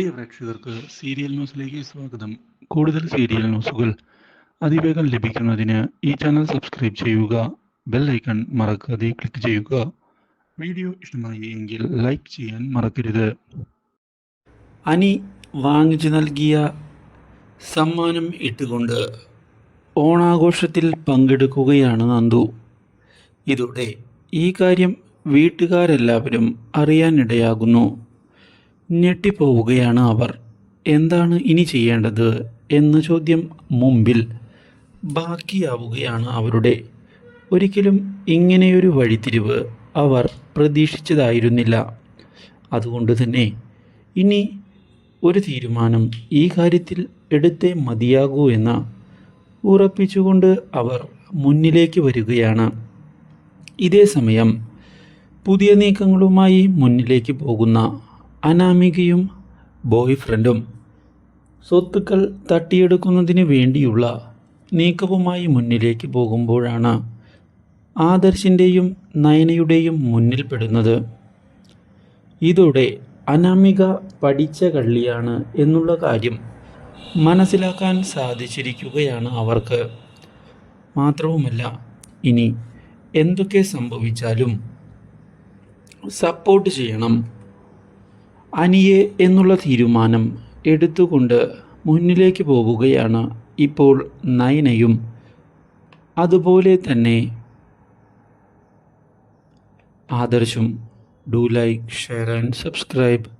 പ്രിയ പ്രേക്ഷകർക്ക് സീരിയൽ ന്യൂസിലേക്ക് സ്വാഗതം. കൂടുതൽ സീരിയൽ ന്യൂസുകൾ അതിവേഗം ലഭിക്കുന്നതിന് ഈ ചാനൽ സബ്സ്ക്രൈബ് ചെയ്യുക ബെൽ ഐക്കൺ മറക്കാതെ ക്ലിക്ക് ചെയ്യുക. വീഡിയോ ഇഷ്ടമായി എങ്കിൽ ലൈക്ക് ചെയ്യാൻ മറക്കരുത്. അനി വാങ്ങിച്ചു നൽകിയ സമ്മാനം ഇട്ടുകൊണ്ട് ഓണാഘോഷത്തിൽ പങ്കെടുക്കുകയാണ് നന്ദു. ഇതോടെ ഈ കാര്യം വീട്ടുകാരെല്ലാവരും അറിയാനിടയാകുന്നു. ഞെട്ടിപ്പോവുകയാണ് അവർ. എന്താണ് ഇനി ചെയ്യേണ്ടത്? എന്ന ചോദ്യം മുമ്പിൽ ബാക്കിയാവുകയാണ് അവരുടെ. ഒരിക്കലും ഇങ്ങനെയൊരു വഴിത്തിരിവ് അവർ പ്രതീക്ഷിച്ചതായിരുന്നില്ല. അതുകൊണ്ട് തന്നെ ഇനി ഒരു തീരുമാനം ഈ കാര്യത്തിൽ എടുത്തേ മതിയാകൂ എന്ന് ഉറപ്പിച്ചുകൊണ്ട് അവർ മുന്നിലേക്ക് വരികയാണ്. ഇതേ സമയം പുതിയ നീക്കങ്ങളുമായി മുന്നിലേക്ക് പോകുന്ന അനാമികയും ബോയ് ഫ്രണ്ടും സ്വത്തുക്കൾ തട്ടിയെടുക്കുന്നതിന് വേണ്ടിയുള്ള നീക്കവുമായി മുന്നിലേക്ക് പോകുമ്പോഴാണ് ആദർശിന്റെയും നയനയുടെയും മുന്നിൽപ്പെടുന്നത് ഇതോടെ അനാമിക പഠിച്ച കള്ളിയാണ് എന്നുള്ള കാര്യം മനസ്സിലാക്കാൻ സാധിച്ചിരിക്കുകയാണ് അവർക്ക്. മാത്രവുമല്ല ഇനി എന്തൊക്കെ സംഭവിച്ചാലും സപ്പോർട്ട് ചെയ്യണം. അനിയെ എന്നുള്ള തീരുമാനം എടുത്തുകൊണ്ട് മുന്നിലേക്ക് പോവുകയാണ് ഇപ്പോൾ നയനയും. അതുപോലെ തന്നെ ആദർശും. Do like share and subscribe.